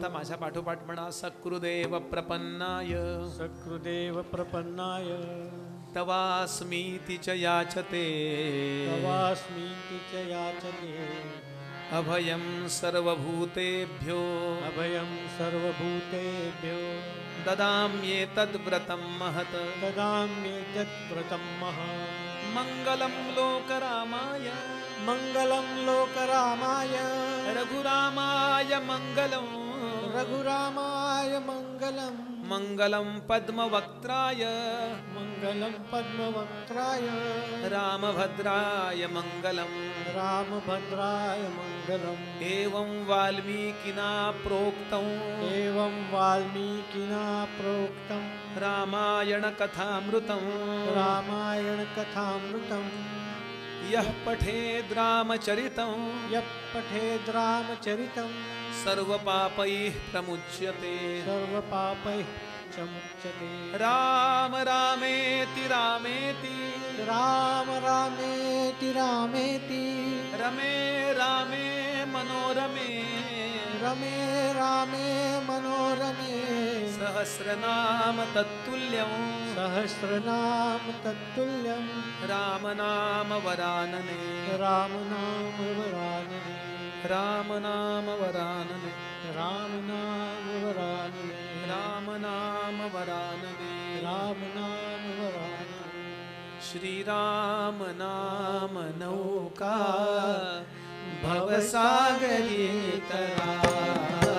आता माझ्या पाठोपाठ म्हणा सकृदेव प्रपन्नाय. सकृदेव प्रपन्नाय. तवास्मीति च याचते. तवास्मीति च याचते. अभयं सर्वभूतेभ्यो. अभयं सर्वभूतेभ्यो. ददाम्येतद्व्रतं महत्. ददाम्येतद्व्रतं महा मङ्गलं लोकरामाय. मङ्गलं लोकरामाय. रघुरामाय मङ्गलम् रघुरामाय मङ्गलं मङ्गलं पद्मवक्त्राय। मङ्गलं पद्मवक्त्राय। रामभद्राय मङ्गलम् रामभद्राय मङ्गलम् एवं वाल्मीकिना प्रोक्तम् एवं वाल्मीकिना प्रोक्तं रामायणकथामृतम्। रामायणकथामृतम्। यः पठेद् द्रामचरित यः पठेद् रामचरितं सर्वपापैः प्रमुच्यते। सर्वपापैः च मुच्यते राम रामेति रामेति। राम रामेति रामेति। रमे रामे मनोरमे रमे रामे मनोरमे। सहस्रनाम तत्तुल्यम् सहस्रनाम तत्तुल्यं। रामनाम वरानने। रामनाम वरानने। रामनाम वरानने। रामनाम वरानने। रामनाम वरानने। रामनाम वरानने। श्रीराम नाम नौका। भवसागरी तराया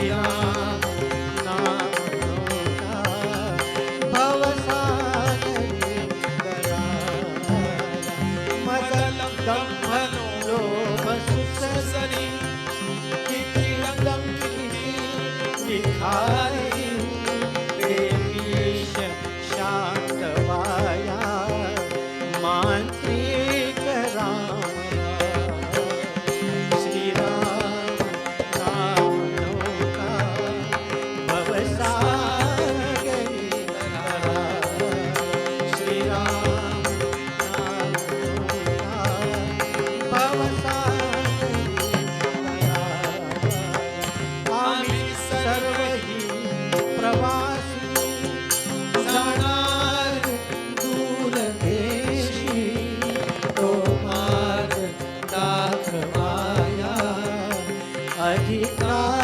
श्रीराम अधिकारी